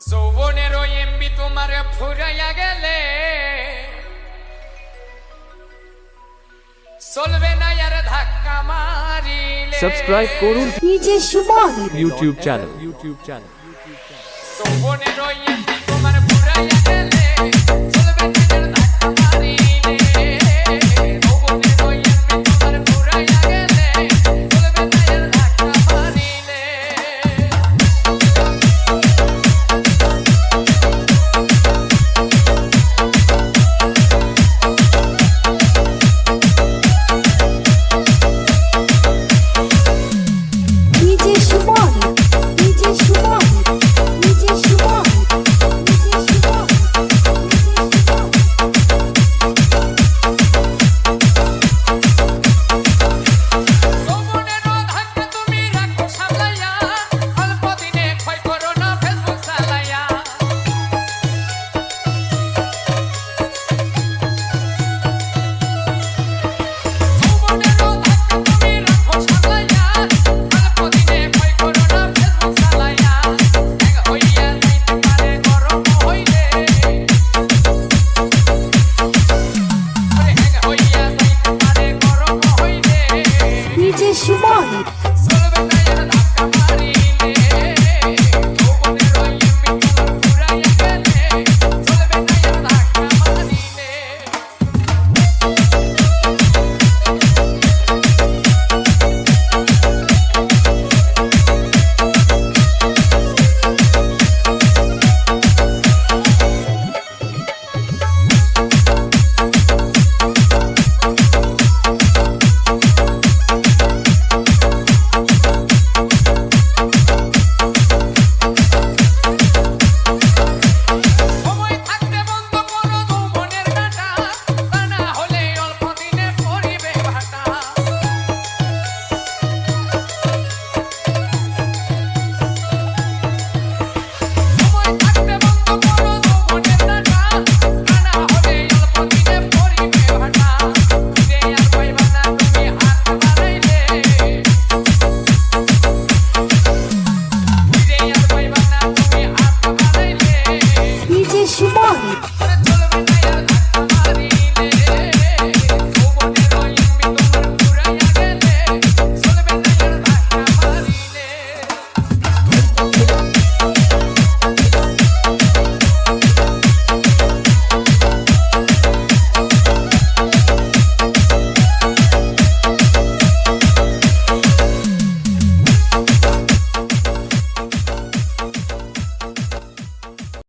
যৌবনেরও MB তোমার ফুরাইয়া গেলে। চলবে না আর ধাক্কা মারিলে। সাবস্ক্রাইব করুন। নিজের Suman. YouTube channel YouTube channel MB Come on.